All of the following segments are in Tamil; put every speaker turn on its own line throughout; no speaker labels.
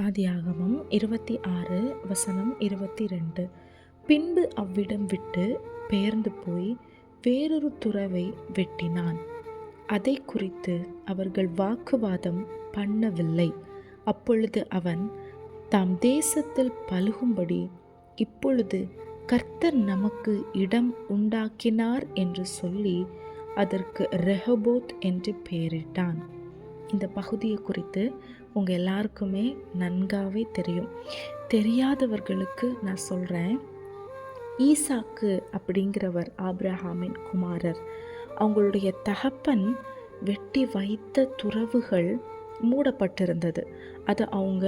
ஆதியாகமம் இருபத்தி ஆறு வசனம் இருபத்தி ரெண்டு. பின்பு அவ்விடம் விட்டு பெயர்ந்து போய் வேறொரு துறவை வெட்டினான். அதை குறித்து அவர்கள் வாக்குவாதம் பண்ணவில்லை. அப்பொழுது அவன் தாம் தேசத்தில் பழுகும்படி இப்பொழுது கர்த்தர் நமக்கு இடம் உண்டாக்கினார் என்று சொல்லி அதற்கு ரெஹபோத் என்று பெயரிட்டான். இந்த பகுதியை குறித்து உங்கள் எல்லாருக்குமே நன்காவே தெரியும். தெரியாதவர்களுக்கு நான் சொல்கிறேன் ஈசாக்கு அப்படிங்கிறவர் ஆப்ரஹாமின் குமாரர். அவங்களுடைய தகப்பன் வெட்டி வைத்த துறவுகள் மூடப்பட்டிருந்தது. அதை அவங்க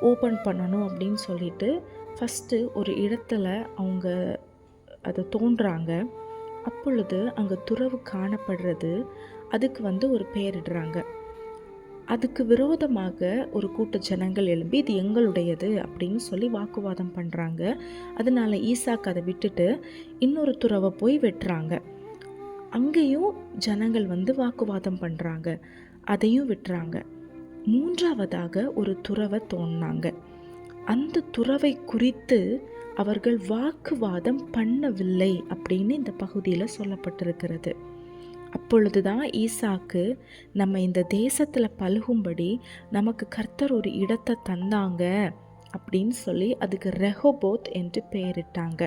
ஓப்பன் பண்ணணும் அப்படின்னு சொல்லிட்டு ஃபஸ்ட்டு ஒரு இடத்துல அவங்க அதை தோன்றாங்க. அப்பொழுது அங்கே துறவு காணப்படுறது அதுக்கு வந்து ஒரு பெயரிடுறாங்க. அதுக்கு விரோதமாக ஒரு கூட்ட ஜனங்கள் எழும்பி இது எங்களுடையது அப்படின்னு சொல்லி வாக்குவாதம் பண்ணுறாங்க அதனால ஈசாக்கு அதை விட்டுட்டு இன்னொரு துறவை போய் வெட்டுறாங்க. அங்கேயும் ஜனங்கள் வந்து வாக்குவாதம் பண்ணுறாங்க அதையும் விட்டுறாங்க. மூன்றாவதாக ஒரு துறவை தோணினாங்க அந்த துறவை குறித்து அவர்கள் வாக்குவாதம் பண்ணவில்லை அப்படின்னு இந்த பகுதியில் சொல்லப்பட்டிருக்கிறது. அப்பொழுதுதான் ஈசாக்கு நம்ம இந்த தேசத்தில் பழுகும்படி நமக்கு கர்த்தர் ஒரு இடத்தை தந்தாங்க அப்படின்னு சொல்லி அதுக்கு ரெஹோபோத் என்று பெயரிட்டாங்க.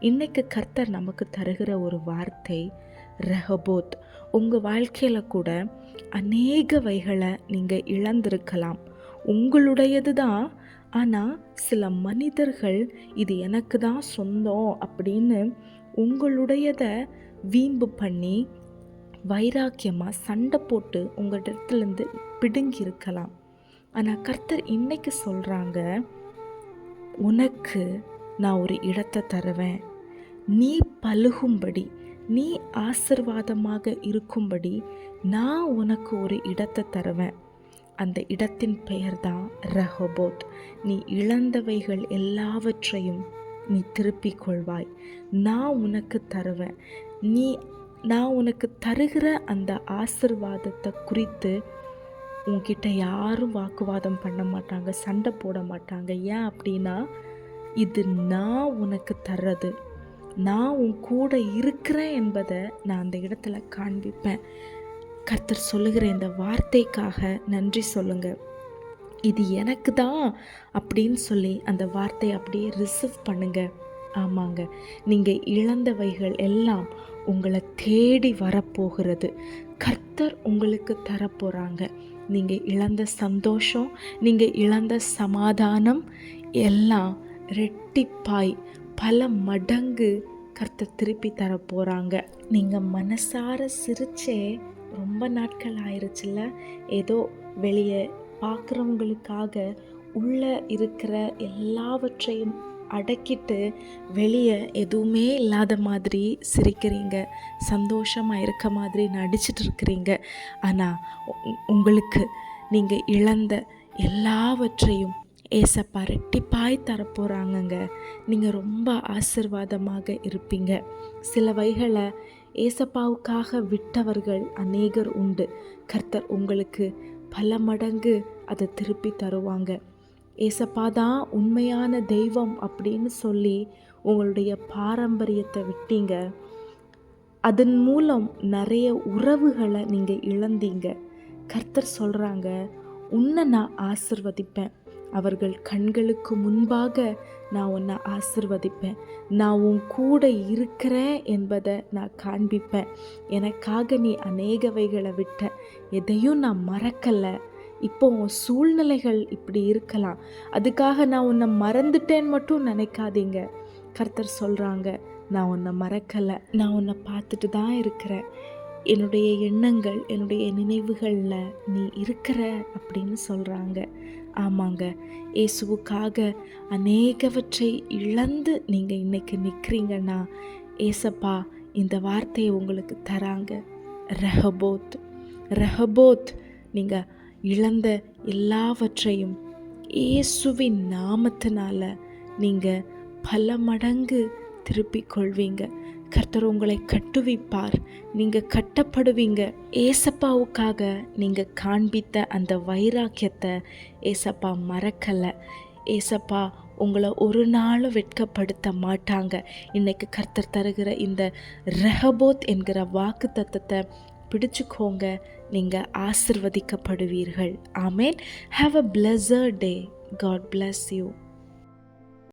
இன்றைக்கு கர்த்தர் நமக்கு தருகிற ஒரு வார்த்தை ரெஹபோத் உங்கள் வாழ்க்கையில் கூட அநேக வைகளை நீங்கள் இழந்திருக்கலாம். உங்களுடையது தான் ஆனால் சில மனிதர்கள் இது எனக்கு தான் சொந்தம் அப்படின்னு உங்களுடையதை வீம்பு பண்ணி வைராக்கியமாக சண்டை போட்டு உங்கள் இடத்துலேருந்து பிடுங்கி இருக்கலாம் ஆனால் கர்த்தர் இன்னைக்கு சொல்கிறாங்க உனக்கு நான் ஒரு இடத்தை தருவேன். நீ பழுகும்படி நீ ஆசிர்வாதமாக இருக்கும்படி நான் உனக்கு ஒரு இடத்தை தருவேன். அந்த இடத்தின் பெயர் தான் ரஹோபோத் நீ இழந்தவைகள் எல்லாவற்றையும் நீ திருப்பிக் கொள்வாய். நான் உனக்கு தருவேன். நீ நான் உனக்கு தருகிற அந்த ஆசிர்வாதத்தை குறித்து உன்கிட்ட யாரும் வாக்குவாதம் பண்ண மாட்டாங்க சண்டை போட மாட்டாங்க. ஏன் அப்படின்னா இது நான் உனக்கு தர்றது. நான் உன் கூட இருக்கிறேன் என்பதை நான் அந்த இடத்துல காண்பிப்பேன். கர்த்தர் சொல்லுகிற இந்த வார்த்தைக்காக நன்றி சொல்லுங்க. இது எனக்கு தான் அப்படின்னு சொல்லி அந்த வார்த்தையை அப்படியே ரிசீவ் பண்ணுங்கள் ஆமாங்க. நீங்கள் இழந்தவைகள் எல்லாம் உங்களை தேடி வரப்போகிறது. கர்த்தர் உங்களுக்கு தரப்போகிறாங்க நீங்கள் இழந்த சந்தோஷம் நீங்கள் இழந்த சமாதானம் எல்லாம் ரெட்டிப்பாய் பல மடங்கு கர்த்தர் திருப்பி தர போகிறாங்க நீங்கள் மனசார சிரிச்சே ரொம்ப நாட்கள் ஆயிடுச்சுல ஏதோ வெளியே பார்க்குறவங்களுக்காக உள்ளே இருக்கிற எல்லாவற்றையும் அடக்கிட்டு வெளியே எதுவுமே இல்லாத மாதிரி சிரிக்கிறீங்க. சந்தோஷமாக இருக்க மாதிரி நடிச்சிட்டு இருக்கிறீங்க. ஆனால் உங்களுக்கு நீங்கள் இழந்த எல்லாவற்றையும் ஏசப்பா ரெட்டிப்பாய் தரப்போகிறாங்கங்க நீங்கள் ரொம்ப ஆசிர்வாதமாக இருப்பீங்க. சில வைகளை ஏசப்பாவுக்காக விட்டவர்கள் அநேகர் உண்டு. கர்த்தர் உங்களுக்கு பல மடங்கு அதை திருப்பி தருவாங்க. ஏசப்பா தான் உண்மையான தெய்வம் அப்படின்னு சொல்லி உங்களுடைய பாரம்பரியத்தை விட்டீங்க. அதன் மூலம் நிறைய உறவுகளை நீங்கள் இழந்தீங்க. கர்த்தர் சொல்கிறாங்க உன்னை நான் ஆசிர்வதிப்பேன். அவர்கள் கண்களுக்கு முன்பாக நான் உன்னை ஆசிர்வதிப்பேன். நான் உன் கூட இருக்கிறேன் என்பதை நான் காண்பிப்பேன். எனக்காக நீ அநேகவைகளை விட்ட. எதையும் நான் மறக்கலை. இப்போ உன் சூழ்நிலைகள் இப்படி இருக்கலாம். அதுக்காக நான் உன்னை மறந்துட்டேன்னு மட்டும் நினைக்காதீங்க. கர்த்தர் சொல்கிறாங்க நான் உன்னை மறக்கலை. நான் உன்னை பார்த்துட்டு தான் இருக்கிறேன். என்னுடைய எண்ணங்கள் என்னுடைய நினைவுகளில் நீ இருக்கிற அப்படின்னு சொல்கிறாங்க ஆமாங்க. இயேசுவுக்காக அநேகவற்றை இழந்து நீங்கள் இன்றைக்கி நிற்கிறீங்கன்னா ஏசப்பா இந்த வார்த்தையை உங்களுக்கு தராங்க. ரஹபோத். ரஹபோத் நீங்கள் இழந்த எல்லாவற்றையும் இயேசுவின் நாமத்தினால நீங்கள் பல மடங்கு திருப்பிக் கொள்வீங்க கர்த்தர் உங்களை கட்டுவிப்பார். நீங்கள் கட்டப்படுவீங்க. ஏசப்பாவுக்காக நீங்கள் காண்பித்த அந்த வைராக்கியத்தை ஏசப்பா மறக்கலை. ஏசப்பா உங்களை ஒரு நாளும் வெட்கப்படுத்த மாட்டாங்க. இன்னைக்கு கர்த்தர் தருகிற இந்த ரெஹபோத் என்கிற வாக்கு தத்தத்தை பிடிச்சுக்கோங்க. நீங்கள் ஆசிர்வதிக்கப்படுவீர்கள். ஆமேன். Have a pleasure day God bless you